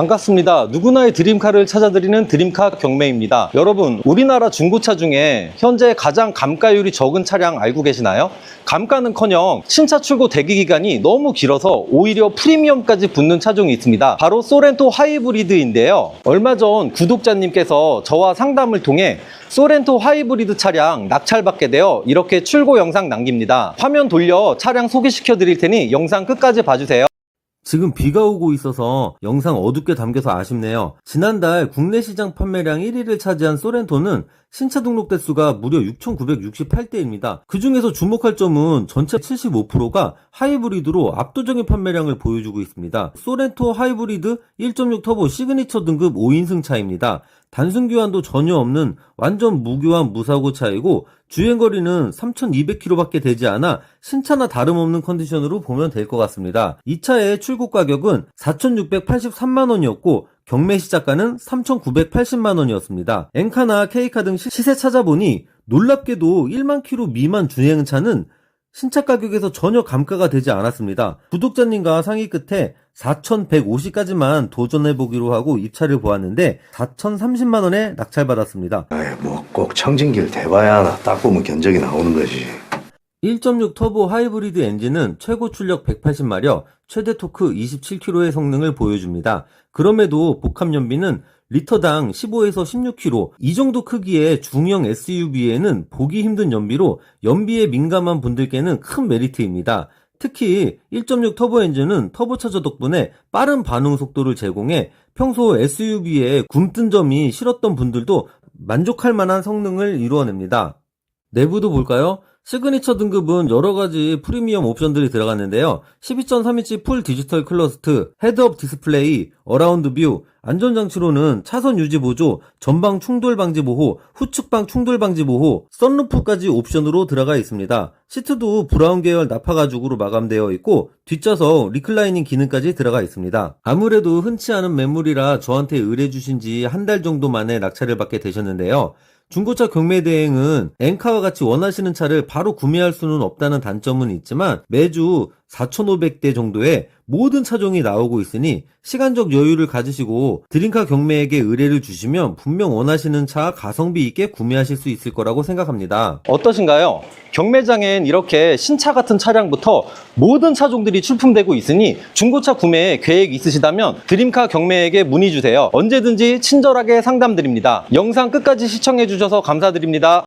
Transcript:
반갑습니다. 누구나의 드림카를 찾아드리는 드림카 경매입니다. 여러분, 우리나라 중고차 중에 현재 가장 감가율이 적은 차량 알고 계시나요? 감가는커녕 신차 출고 대기 기간이 너무 길어서 오히려 프리미엄까지 붙는 차종이 있습니다. 바로 소렌토 하이브리드인데요. 얼마 전 구독자님께서 저와 상담을 통해 소렌토 하이브리드 차량 낙찰받게 되어 이렇게 출고 영상 남깁니다. 화면 돌려 차량 소개시켜 드릴 테니 영상 끝까지 봐주세요. 지금 비가 오고 있어서 영상 어둡게 담겨서 아쉽네요. 지난달 국내 시장 판매량 1위를 차지한 소렌토는 신차 등록 대수가 무려 6,968대입니다. 그 중에서 주목할 점은 전체 75%가 하이브리드로 압도적인 판매량을 보여주고 있습니다. 소렌토 하이브리드 1.6 터보 시그니처 등급 5인승 차입니다. 단순 교환도 전혀 없는 완전 무교환 무사고 차이고 주행거리는 3,200km밖에 되지 않아 신차나 다름없는 컨디션으로 보면 될 것 같습니다. 이 차의 출고 가격은 4,683만원이었고 경매 시작가는 3,980만원이었습니다. 엔카나 K카 등 시- 시세 찾아보니 놀랍게도 1만 킬로 미만 주행차는 신차 가격에서 전혀 감가가 되지 않았습니다. 구독자님과 상의 끝에 4,150까지만 도전해보기로 하고 입차를 보았는데 4,030만원에 낙찰받았습니다. 아이 뭐꼭 청진기를 대봐야 하나 딱 보면 견적이 나오는 거지 1.6 터보 하이브리드 엔진은 최고 출력 180마력, 최대 토크 27kg의 성능을 보여줍니다. 그럼에도 복합 연비는 리터당 15에서 16kg, 이 정도 크기의 중형 SUV에는 보기 힘든 연비로 연비에 민감한 분들께는 큰 메리트입니다. 특히 1.6 터보 엔진은 터보차저 덕분에 빠른 반응 속도를 제공해 평소 SUV에 굼뜬 점이 싫었던 분들도 만족할 만한 성능을 이루어냅니다. 내부도 볼까요? 시그니처 등급은 여러 가지 프리미엄 옵션들이 들어갔는데요. 12.3인치 풀 디지털 클러스트, 헤드업 디스플레이, 어라운드 뷰, 안전장치로는 차선 유지 보조, 전방 충돌 방지 보호, 후측방 충돌 방지 보호, 썬루프까지 옵션으로 들어가 있습니다. 시트도 브라운 계열 나파 가죽으로 마감되어 있고 뒷좌석 리클라이닝 기능까지 들어가 있습니다. 아무래도 흔치 않은 매물이라 저한테 의뢰 주신 지 한 달 정도 만에 낙찰을 받게 되셨는데요. 중고차 경매 대행은 엔카와 같이 원하시는 차를 바로 구매할 수는 없다는 단점은 있지만 매주 4,500대 정도의 모든 차종이 나오고 있으니 시간적 여유를 가지시고 드림카 경매에게 의뢰를 주시면 분명 원하시는 차 가성비 있게 구매하실 수 있을 거라고 생각합니다. 어떠신가요? 경매장엔 이렇게 신차 같은 차량부터 모든 차종들이 출품되고 있으니 중고차 구매 계획 있으시다면 드림카 경매에게 문의 주세요. 언제든지 친절하게 상담드립니다. 영상 끝까지 시청해 주셔서 감사드립니다.